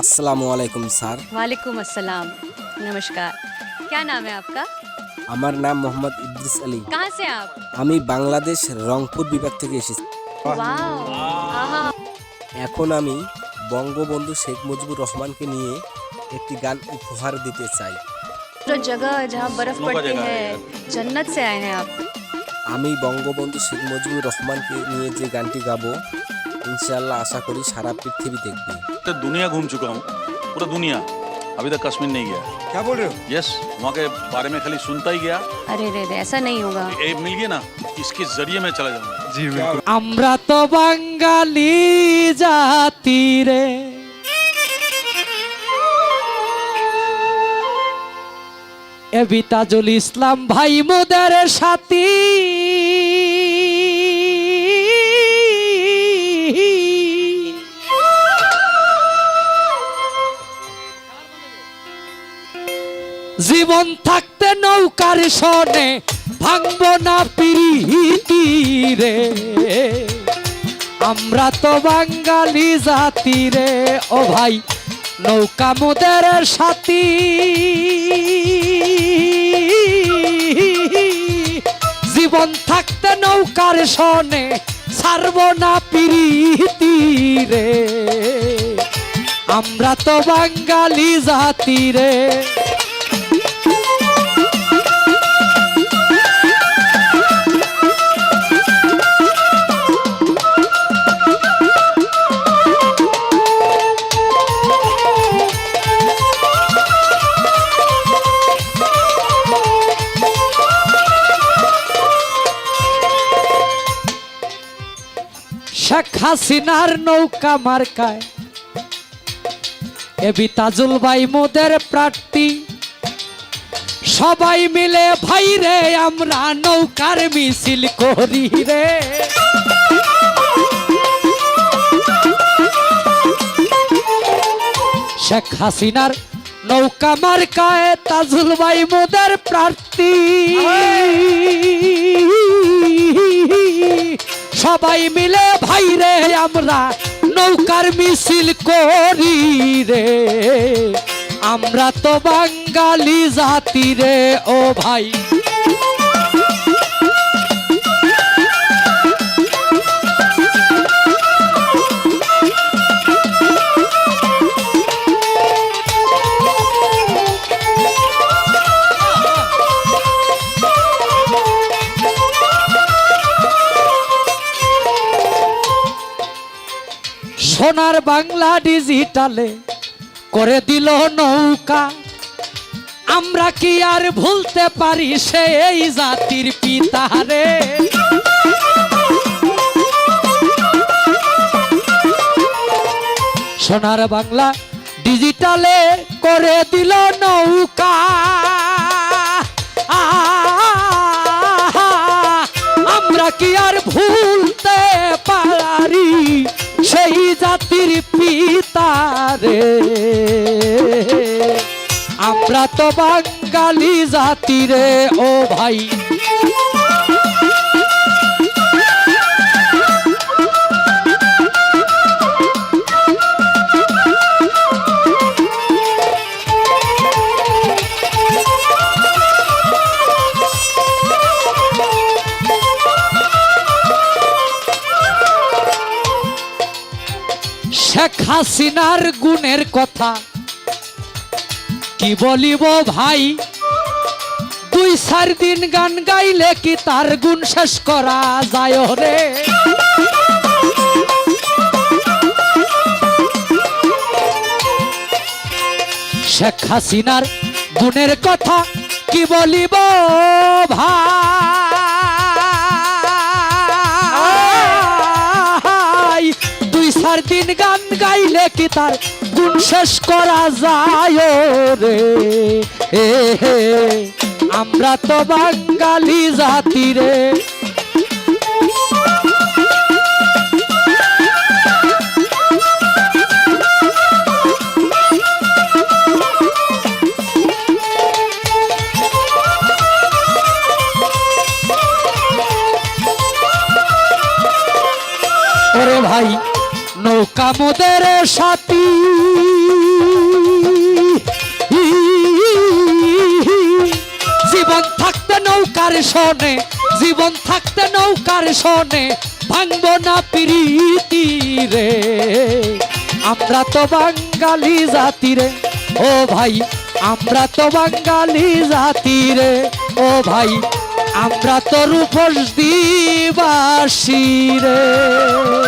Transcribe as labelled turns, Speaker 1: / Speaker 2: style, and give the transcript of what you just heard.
Speaker 1: আসসালামু আলাইকুম স্যার
Speaker 2: वालेकुम अस्सलाम नमस्कार क्या नाम है आपका
Speaker 1: আমার নাম মোহাম্মদ ইদ্রিস আলী
Speaker 2: कहाँ से आप
Speaker 1: আমি বাংলাদেশ রংপুর বিভাগ থেকে এসেছি
Speaker 2: वाओ आहा
Speaker 1: এখন আমি বঙ্গবন্ধু শেখ মুজিবুর রহমানকে নিয়ে একটি গান উপহার দিতে চাই
Speaker 2: जो जगह जहाँ बर्फ
Speaker 3: नौका
Speaker 2: पड़ती
Speaker 3: जगह
Speaker 2: है
Speaker 3: है
Speaker 2: जन्नत से आए हैं आप
Speaker 1: আমি বঙ্গবন্ধু শেখ মুজিবুর রহমানকে নিয়ে যে গানটি গাবো ইনশাআল্লাহ আশা করি সারা পৃথিবী দেখবে
Speaker 3: तो दुनिया घूम चुका हूँ पूरा दुनिया अभी तक कश्मीर नहीं गया
Speaker 4: क्या बोल रहे हो
Speaker 3: यस वहाँ के बारे में खाली सुनता ही गया
Speaker 2: अरे रे रे ऐसा नहीं होगा
Speaker 3: ये मिल गया ना इसके जरिए मैं चला जाऊंगा
Speaker 4: जी बिल्कुल
Speaker 5: আমরা তো বাঙালি জাতি রে এবি তাজুল ইসলাম ভাই মোদের সাথী জীবন থাকতে নৌকার সনে ভাঙব না পিরিতি রে। আমরা তো বাঙালি জাতি রে, ও ভাই, নৌকা মোদের সাথী। জীবন থাকতে নৌকার সনে ছাড়ব না পিরিতি রে। আমরা তো বাঙালি জাতি রে। শেখ হাসিনার নৌকা মার্কায়। এবি তাজুল ভাই মোদের প্রার্থী। সবাই মিলে ভাই রে আমরা নৌকার মিছিল করি রে। শেখ হাসিনার নৌকা মার্কায় তাজুল ভাই মোদের প্রার্থী। সবাই মিলে আমরা নৌকার মিছিল করি রে। আমরা তো বাঙালি জাতি রে ও ভাই। সোনার বাংলা ডিজিটালে করে দিল নৌকা। আমরা কি আর ভুলতে পারি সেই জাতির পিতারে সোনার বাংলা ডিজিটালে করে দিল নৌকা। পিতারে আমরা তো বাঙালি জাতিরে ও ভাই। হাসিনার গুণের কথা। কি বলিব ভাই? দুই চার দিন গান গাইলে কি তার গুণ শেষ করা যায় রে? শেখ হাসিনার গুণের কথা কি বলিব? কি তার গুণ শেষ করা যায় রে। এ আমরা তো বাঙালি জাতি রে। ভাই নৌকা মোদের সাথী। জীবন থাকতে নৌকার সনে, জীবন থাকতে নৌকার সনে, ভাঙব না প্রীতি রে। আমরা তো বাঙালি জাতি রে, ও ভাই, আমরা তো বাঙালি জাতি রে, ও ভাই, আমরা তো রূপস দিবাসী রে।